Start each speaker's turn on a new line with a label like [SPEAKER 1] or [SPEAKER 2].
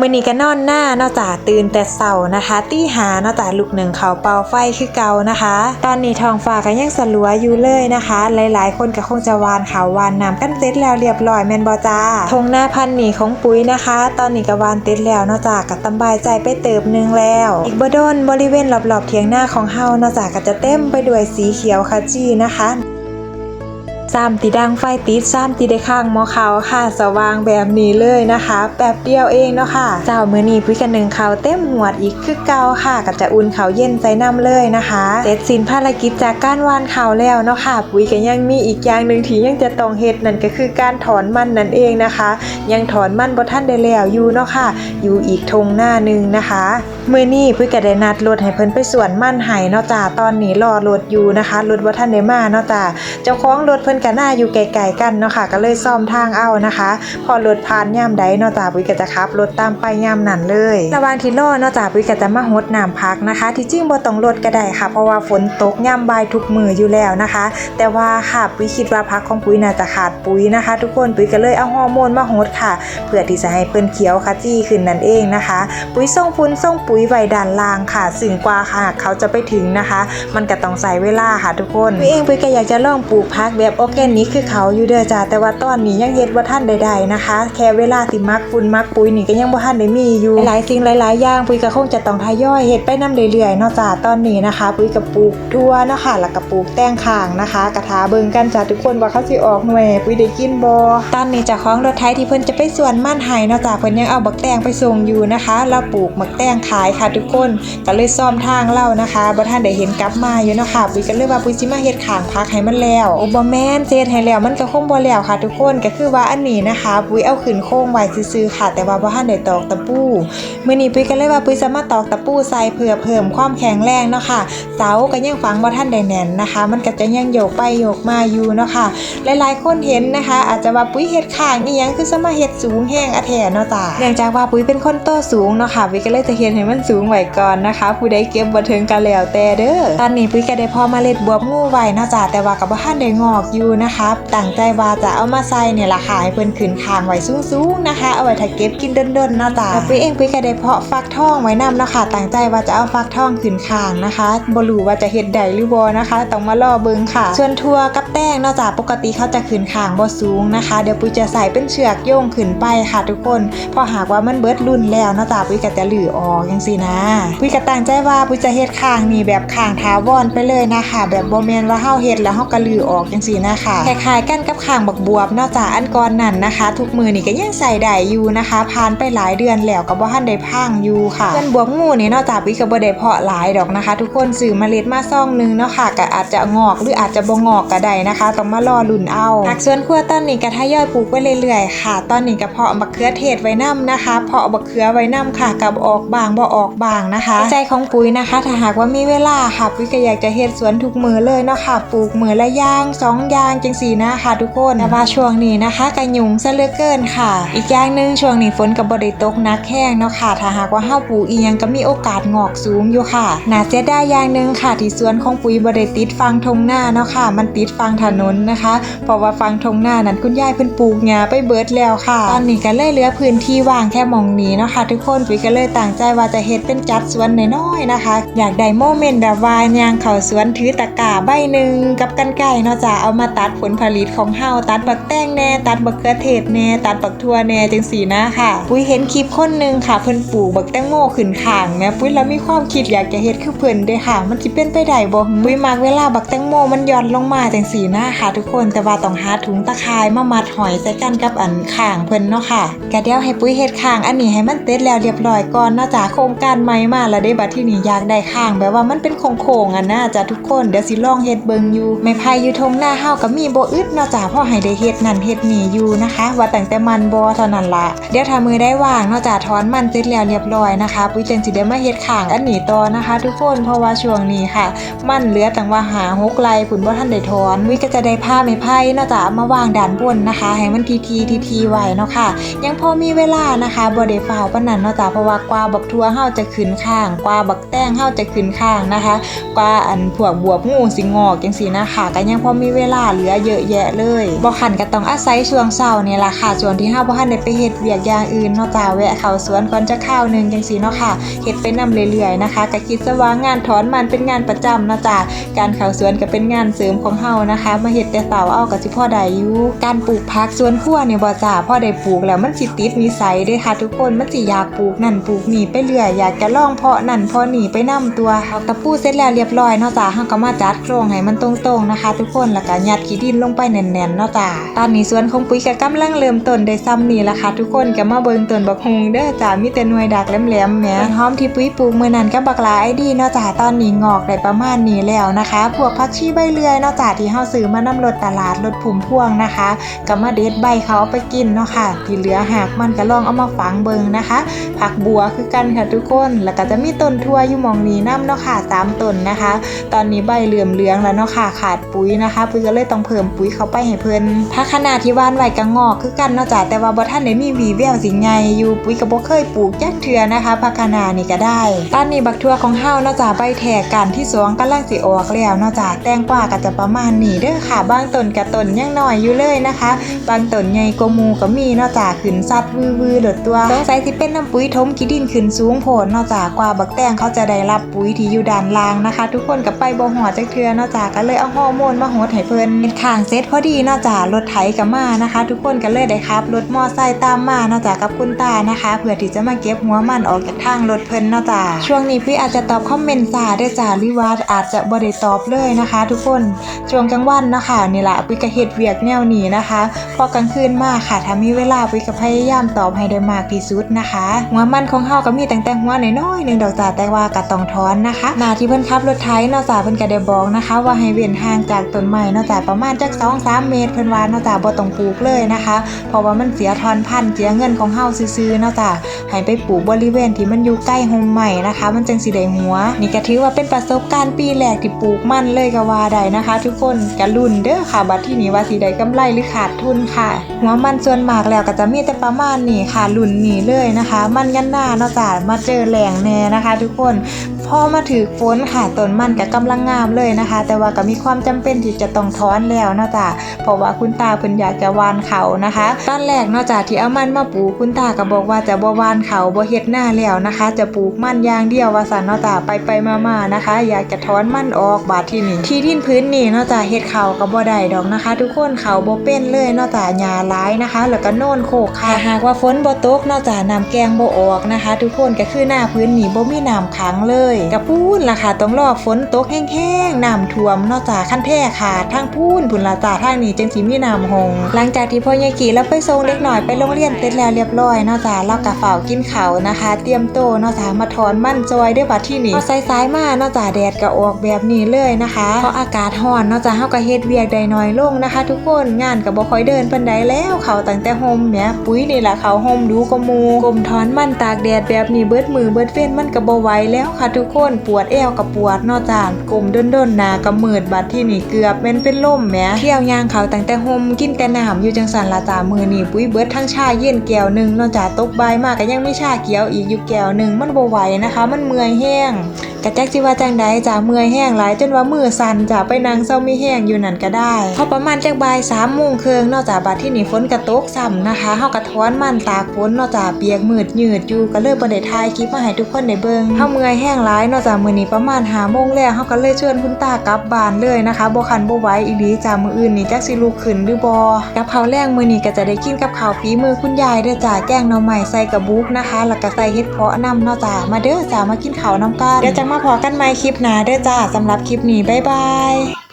[SPEAKER 1] มื่อนี้ก็นอนหน้านอกจากตื่นแต่เสานะคะตี้หานอกจากลูกหนึ่งเขาเป่าไฟคือเก่านะคะ ตอนนี้ทองฟ้าก็ยังสลัวอยู่เลยนะคะ หลายๆ คนก็คงจะวานเขาววานน้ำกันเสร็จแล้วเรียบร้อยแมนบอจ้าทงหน้าพันหนีของปุ๋ยนะคะ ตอนนี้ก็วานเต็ดแล้วนอกจากก็ตำบายใจไปเติบหนึงแล้ว อีกบดนบริเวณรอบๆเทียงหน้าของเฮานอกจากก็จะเต็มไปด้วยสีเขียวขจีนะคะ ซ้ำตีดังไฟติดซ้ำตีได้ข้างหมอเขาวค่ะ สว่างแบบนี้เลยนะคะ แป๊บเดียวเองเนาะค่ะ เจ้ามือนี้พุ้ยกันหนึ่งเขาเต็มหวดอีกคือเก่าค่ะก็จะอุ่นเขาเย็นใจน้ำเลยนะคะเสร็จสิ้นภารกิจจากการวานเขาแล้วเนาะค่ะปุ๋ยก็ยังมีอีกอย่างหนึ่งที่ยังจะต้องเฮ็ดนั่นก็คือการถอนมันนั่นเองนะคะ ยังถอนมันบ่ท่านได้แล้วอยู่เนาะค่ะ อยู่อีกทงหน้าหนึงนะคะมื้อนี้ปุ้ยก็ได้นัดรถให้เพิ่นไปสวนมันไห้เนาะจ้าตอนนี้รอรถอยู่นะคะรถบ่ท่านได้มาเนาะจ้าเจ้าของรถเพิ่นก็น่าอยู่ไกลๆกันเนาะค่ะ ก็เลยซ่อมทางเอานะคะ พอรถผ่านย่ามใดเนาะจ้าปุ้ยก็จะขับรถตามไปย่ามนั้นเลยระหว่างที่รอเนาะจ้าปุ้ยก็จะมาหดน้ำพักนะคะ ที่จริงบ่ต้องรถก็ได้ค่ะ เพราะว่าฝนตกย่ามบ่ายทุกมืออยู่แล้วนะคะ แต่ว่าค่ะปุ้ยคิดว่าพักของปุ้ยน่าจะขาดปุ๋ยนะคะ ทุกคนปุ้ยก็เลยเอาฮอร์โมนมาหดค่ะ เพื่อที่จะให้เพิ่นเขียวขจี้ขึ้นนั่นเองนะคะ ปุ๋ยส่งฟุ้นส่งปุ๋ยไว้ด้านล่างค่ะซึ่งกว่าค่ะเขาจะไปถึงนะคะ มันก็ต้องใส่เวลาค่ะทุกคนปุ้ยเองปุ้ยก็อยากจะลองปลูกพักแบบออร์แกนิกคือเขาอยู่เด้อจ้าแต่ว่าตอนนี้ยังเฮ็ดบ่าทันใดๆนะคะ แค่เวลาที่มักฝุ่นมักปุ๋ยนี่ก็ยังบ่ทันได้มีอยู่หลายสิ่งหลายๆอย่างปุ้ยก็คงจะต้องทยอยเฮ็ดไปนํเรื่อยๆเนาะจ้าตอนนี้นะคะ ปุ้ยก็ปลูกทั่วเนาะค่ะแล้วก็ปลูกแตงข้างนะคะกระทาเบิ่งกันจ้าทุกคนว่าเขาสิออกหน่วยปุ้ยได้กินบ่ตอนนี้จ้าของรถไถที่เพิ่นจะไปสวนม่านไห้เนาะจ้าเพิ่นยังเอาบักแตงไปส่งอยู่นะคะแล้วปลูกบักแตงขายค่ะทุกคนก็เลยซ่อมทางเล่านะคะบ่ทันได้เห็นกลับมาอยู่เนาะค่ะปุ้ยก็เลยว่าปุ้ยสิมาเฮ็ดข้างพักให้มันแล้วโอ้บ่แม่นเฮ็ดให้แล้วมันก็คงบ่แล้วค่ะทุกคนก็คือว่าอันนี้นะคะปุ้ยเอาขึ้นโค้งไว้ซื่อๆค่ะ แต่ว่าบ่ทันได้ตอกตะปูมื้อนี้ปุ้ยก็เลยว่าปุ้ยจะมาตอกตะปูใส่เพื่อเพิ่มความแข็งแรงเนาะค่ะ เสาก็ยังฝังบ่ทันได้แน่นนะคะ มันก็จะยังโยกไปโยกมาอยู่เนาะค่ะ หลายๆคนเห็นนะคะ อาจจะว่าปุ้ยเฮ็ดข้างอีหยังคือสมาเฮ็ดสูงแห้งอะแท้เนาะจ้ะเนื่องจากว่าปุ้ยเป็นคนโตสูงเนาะค่ะปุ้ยก็เลยจะเฮ็ดให้มันสูงไว้ก่อนนะคะ ผู้ใดเก็บบ่ถึงก็แล้วแต่เด้อตอนนี้ปุ้ยก็ได้พอมาเล็ดบวบงูไว้เนาะจ้ะแต่ว่าก็บ่ทันได้งอกอยูู่นะคะตั้งใจว่าจะเอามาใส่เนี่ยละค่ะให้เพิ่นขึ้นข้างไว้สูงๆนะคะ เอาไว้ถ้าเก็บกินเดินๆเนาะจ้ะปุ้ยเองปุ้ยก็ได้เพาะฟักทองไว้นํเนาะค่ะตั้งใจว่าจะเอาฟักทองขึ้นข้างนะคะบ่รู้ว่าจะเฮ็ดได้หรือบ่นะคะต้องมารอเบิ่งค่ะส่วนทั่วกับแป้งเนาะจ้ะปกติเขาจะขึ้นข้างบ่สูงนะคะ เดี๋ยวปุ้ยจะใส่เป็นเชือกโยงขึ้นไปค่ะทุกคน พอหากว่ามันเบิดรุ่นแล้วเนาะจ้ะปุ้ยก็จะหลือออกจังซี่นะปุ้ยก็ตั้งใจว่าปุ้ยจะเฮ็ดข้างนี่แบบข้างถาวรไปเลยนะคะ แบบบ่แม่นว่าเฮาเฮ็ดแล้วเฮาก็ลือออกจังซี่นะคะคล้ายๆกันกับข้างบักบวบนาะจ้ะอันก่อนนั่นนะคะ ทุกมือนี่ก็ยังใส่ได้อยู่นะคะผ่านไปหลายเดือนแล้วก็บ่ทันได้พังอยู่ค่ะส่วนบวบงูนี่นาะจ้ะปุ้ยก็บ่ได้เพาะหลายดอกนะคะ ทุกคนซื้อเมล็ดมาซองนึงเนาะค่ะก็อาจจะงอกหรืออาจจะบ่งอกก็ได้นะคะต้องมารอลุ้นเอาหากส่วนครัวตอนนี้ก็ทยอยปลูกไปเรื่อยๆค่ะ ตอนนี้ก็เพาะมะเขือเทศไว้นํนะคะเพาะมะเขือไว้นํค่ะกับออกบางบ่ออกบางนะคะใจของปุ๋ยนะคะ ถ้าหากว่ามีเวลาค่ะปุ๋ยก็อยากจะเฮ็ดสวนทุกมือเลยเนาะค่ะปลูกมือละย่างสองอย่างจังสี่นะค่ะทุกคนแต่ว่าช่วงนี้นะคะก็ยุ่งซะเหลือเกินค่ะ อีกอย่างหนึ่งช่วงนี้ฝนก็บ่ได้ตกนักแห้งเนาะค่ะ ถ้าหากว่าเฮาปลูกอียังก็มีโอกาสงอกสูงอยู่ค่ะน่าเสียดายอย่างหนึ่งค่ะ ที่สวนของปุ๋ยบ่ได้ติดฟังทงหน้าเนาะค่ะ มันติดฟังถนนนะคะ เพราะว่าฟังทงหน้านั้นคุณยายเพิ่นปลูกหญ้าไปเบิดแล้วค่ะ ตอนนี้ก็เลยเหลือพื้นที่ว่างแค่มองนี้เนาะค่ะ ทุกคนปุ๋ยก็เลยตั้งใจว่าจะเฮ็ดเป็นจัดสวนน้อยๆนะคะ อยากได้โมเมนต์แบบว่ายางเข้าสวนถือตะกร้าใบหนึ่งกับกันไก่เนาะจ้ะเอามาตัดผลผลิตของเฮาตัดบักแตงแน่ตัดบักเขือเทศแน่ตัดบักทั่วแน่จังสีนะค่ะ ปุ้ยเห็นคลิปคนหนึ่งค่ะเพิ่นปลูกบักแตงโมขึ้นข้างแม่ปุ้ยแล้วมีความคิดอยากจะเฮ็ดคือเพิ่นเด้ค่ะ มันสิเป็นไปได้บ่ปุ้ยมักเวลาบักแตงโมมันหย่อนลงมาจังสีนะค่ะ ทุกคนแต่ว่าต้องหาถุงตะข่ายมามัดหอยใส่กันกับอันข้างเพิ่นเนาะค่ะกะเดี๋ยวให้ปุ้ยเฮ็ดข้างอันนี้ให้มันเสร็จแล้วเรียบร้อยก่อนนาะจ้ะโครงการใหม่มาแล้วเด้บัดที่นี่อยากได้ข้างแบบว่ามันเป็นโค้งๆอะนะจ้ะทุกคนเดี๋ยวสิลองเฮ็ดเบิ่งอยู่ไม้ไผ่อยู่ทงหน้าเฮาก็มีโบอึดเนาะจ้ะพ่อให้ได้เฮ็ดนั่นเฮ็ดนี่อยู่นะคะ ว่าแตั้งแต่มันบ่เท่านั้นละเดี๋ยวถ้ามือได้ว่างเนาะจ้ะถอนมันเสร็จแล้วเรียบร้อยนะคะปุ้ยจังสิได้มาเฮ็ดข้างอันนี้ต่อนะคะ ทุกคนเพราะว่าช่วงนี้ค่ะ มันเหลือตั้งว่าหาหกไร่ผุนบ่ทันได้ถอนวิก็จะได้ผ้าไม้ไผ่เนาะจ้ะเอามาวางด้านบนนะคะให้มันทีทีทีทีไว้เนาะค่ะ ยังพอมีเวลานะคะบ่ได้ฝ้าวปนนั้นเนาะจ้ะเพราะว่ากว่าบักทั่วเฮาจะขึ้นข้างกว่าบักแตงเฮาจะขึ้นข้างนะคะ กว่าอันพวกบวบงูสิงอกจังซี่นะคะก็ยังพอมีเวลาเหลือเยอะแยะเลยบ่คันก็ต้องอาศัยช่วงเช้านี่ล่ะค่ะช่วงที่เฮาบ่ทันได้ไปเฮ็ดเวียกอย่างอื่นเนาะจ้าแวะเข้าสวนก่อนจะข้าวหนึงจังซี่เนาะค่ะเฮ็ดไปนํเรื่อยๆนะคะก็คิดซะว่างานถอนมันเป็นงานประจำเนาะจ้าการเข้าสวนก็เป็นงานเสริมของเฮานะคะ มาเฮ็ดแต่เช้าเอาก็สิพอได้อยู่การปลูกผักสวนครัวเนี่ยบ่จ้าพอได้ปลูกแล้วมันสิติดนิสัยเด้ค่ะ ทุกคนมันสิอยากปลูกนั่นปลูกนี่ไปเรื่อยอยากจะลองเพาะนั่นเพาะนี่ไปนํตัวเอาตะปูเสร็จแล้วเรียบร้อยเนาะจ้าเฮาก็มาจัดโครงให้มันตรงๆนะคะ ทุกคนแล้วก็ยัดขี้ดินลงไปแน่นๆเนาะจ้าตอนนี้สวนของปุ๋ยก็กำลังเริ่มต้นได้ซ้ำนี่ละค่ะทุกคนก็มาเบิ่งต้นบักฮุงเด้อจ้ามีแต่หน่วยดักแหลมๆแหมต้นหอมที่ปุ๋ยปลูกมื้อนั้นก็บักหลายดีเนาะจ้าตอนนี้งอกได้ประมาณนี้แล้วนะคะ พวกผักชีใบเลื่อยเนาะจ้าที่เฮาซื้อมานำรถตลาดรถผุ่มพวงนะคะก็มาเด็ดใบเขาเอาไปกินเนาะค่ะ ที่เหลือหากมันก็ลองเอามาฝังเบิ่งนะคะ ผักบัวคือกันค่ะทุกคนแล้วก็จะมีต้นทั่วอยู่มองนี้น้ำเนาะค่ะสามต้นนะคะ ตอนนี้ใบเหลื่อมเหลืองแล้วเนาะค่ะขาดปุ๋ยนะคะปุ๋ยก็เลยต้องเพิ่มปุ๋ยเข้าไปให้เพิ่นถ้าขนาดที่ว่านไว้ก็งอกคือกันเนาะจ้ะแต่ว่าบ่ทันได้มีวีแววสิไงอยู่ปุ๋ยก็บ่เคยปลูกจักเทื่อนะคะผักคนานี่ก็ได้ ตอนนี้บักทั่วของเฮาเนาะจ้ะใบแทกกันที่สองกำลังสิออกแล้วเนาะจ้ะแตงกวาก็จะประมาณนี้เด้อค่ะบางต้นกับต้นยังน้อยอยู่เลยนะคะ บางต้นใหญ่กว่าหมู่ก็มีเนาะจ้ะขึ้นสัดวือๆโดดตัวสงสัยสิเป็นน้ำปุ๋ยถมขี้ดินขึ้นสูงโพดเนาะจ้ะกว่าบักแตงเขาจะได้รับปุ๋ยที่อยู่ด้านล่างนะคะ ทุกคนก็ไปบ่หอจักเทื่อเนาะจ้ะก็เลยเอาฮอร์โมนมาโหดให้เพิ่นเฮ็ดข้างเซตพอดีนาะจ้ะรถไถก็มานะคะ ทุกคนก็เลยได้ขับ รถมอไซค์ตามมานาะจ้ะกับคุณตานะคะเพื่อที่จะมาเก็บหัวมันออกจากทางรถเพิ่นนาะจ้ะช่วงนี้พี่อาจจะตอบคอมเมนต์จ้าด้จ้าหรือว่าอาจจะบ่ได้ตอบเลยนะคะ ทุกคนช่วงกลางวันนะคะนี่แหละพี่ก็เฮ็ดเวียกแนวนี้นะคะพอกลางคืนมาค่ะถ้ามีเวลาพี่ก็พยายามตอบให้ได้มากที่สุดนะคะ หัวมันของเฮาก็มีแตั้งแต่หัวน้อยๆหนึ่งดอกจ้าแต่ว่าก็ต้องถอนนะคะนาที่เพิ่นขับรถไถนาะจ้าเพิ่นก็ได้บอกนะคะ ว่าให้เว้นห่างจากต้นไม้นาะจ้าประมาณจัก2-3เมตรเพิ่นว่าเนาะจ้าบ่ต้องปลูกเลยนะคะ เพราะว่ามันเสียทอนพันธุ์เสียเงินของเฮาซื่อๆเนาะจ้าให้ไปปลูกบริเวณที่มันอยู่ใกล้โฮมใหม่นะคะ มันจังสิได้หัว นี่ก็ถือว่าเป็นประสบการณ์ปีแรกที่ปลูกมันเลยก็ว่าได้นะคะ ทุกคนก็ลุ้นเด้อค่ะบัดที่นี้ว่าสิได้กำไรหรือขาดทุนค่ะ หัวมันส่วนมากแล้วก็จะมีแต่ประมาณนี้ค่ะลุ้นนี่เลยนะคะ มันยันหน้าเนาะจ้ามาเจอแหล่งแน่นะคะ ทุกคน พอมาถือฝนค่ะต้นมันก็กำลังงามเลยนะคะ แต่ว่าก็มีความจำเป็นที่จะต้องถอนแล้วเนาะจ้าเพราะว่าคุณตาเพิ่นอยากจะวานเขานะคะตอนแรกเนาะจ้าที่เอามันมาปลูกคุณตาก็บอกว่าจะบ่วานเขาบ่เฮ็ดหน้าแล้วนะคะ จะปลูกมันอย่างเดียวว่าซั่นเนาะจ้าไปไปมาๆนะคะ อยากจะถอนมันออกบาดที่นี่ที่ดินพื้นนี่เนาะจ้าเฮ็ดเขาก็บ่ได้ดอกนะคะ ทุกคนเขาบ่เป็นเลยเนาะจ้าหญ้าหลายนะคะ แล้วก็โน่นโคกค่ะหากว่าฝนบ่ตกเนาะจ้าน้ำแกงบ่ออกนะคะ ทุกคนก็คือหน้าพื้นนี่บ่มีน้ำขังเลยกะพูนล่ะค่ะต้องรอฝนตกแห้งๆน้ำท่วมนาะจ้าคันแท้ขาดทางพูนพุนละจ้าทางนี้จังสิมีน้ำหง หลังจากที่พ่อใหญ่กี่แล้วไปส่งเด็กหน่อยไปโรงเรียนเสร็จแล้วเรียบร้อยนาะจ้าเราก็เฝ้ากินเขานะคะ เตรียมโตนาะจ้ามาถอนมั่นจอยด้วยบัดที่นี่พอสายมานาะจ้าแดดก็ออกแบบนี้เลยนะคะเพราะอากาศร้อนนาะจ้าเฮาก็เฮ็ดเวียกได้น้อยลงนะคะ ทุกคนงานก็บ่ค่อยเดินปานใดแล้วเขาตั้งแต่โฮมแหมปุ๋ยนี่แหละเขาโฮมดูกมูกลมถอนมันตากแดดแบบนี้เบิดมือเบิดเว้นมันก็บ่ไหวแล้วค่ะทุกคนปวดเอวกับปวดนาะจ้ากลมด้นๆหน้าก็มืดบัดที่นี่เกือบเป็นเป็นลมแม้เที่ยวยางเขาตั้งแต่โฮมกินแต่น้ำอยู่จังสันละจามือนี่ปุ้ยเบิดทั้งชาเย็นแก้วหนึ่งนอกจากตกใบามากก็ยังไม่ชาเกียวอีกอยู่แก้วหนึ่งมันบวไหวนะคะ มันเมื่อยแห้ง กะแจักสิว่าจังใดจ้าเมื่อยแห้งหลายจนว่ามือสั่นจ้าไปนั่งเศร้ามีแห้งอยู่นั่นก็ได้พอประมาณจักบ่ายสามโมงครึ่งนอกจากบัดที่นี่ฝนกระตกซ้ำนะคะเฮากระท้อนมันตากฝนนอกจากเปียกมืดยืดอยู่ก็เลยบ่ได้ถ่ายคลิปมาให้ทุกคนได้เบิ่งเฮาเมื่อยแห้งหลายนอกจากมื้อนี้ประมาณ5โมงแล้วเฮาก็เลยชวนคุณตากลับบ้านเลยนะคะบ่คันบ่ไหวอีหลีจ้ามื้ออื่นนี่จักสิลุกขึ้นหรือบ่กับข้าวแรงมื้อนี้ก็จะได้กินกับข้าวฝีมือคุณยายเด้อจ้าแกงหน่อไม้ใส่กระบุกนะคะแล้วก็ใส่เห็ดเพาะนำเนาะจ้ามาเด้อจ้ามากินข้าวนํกันเดี๋ยวจังมาพอกันใหม่คลิปหน้าเด้อจ้าสำหรับคลิปนี้บ๊ายบาย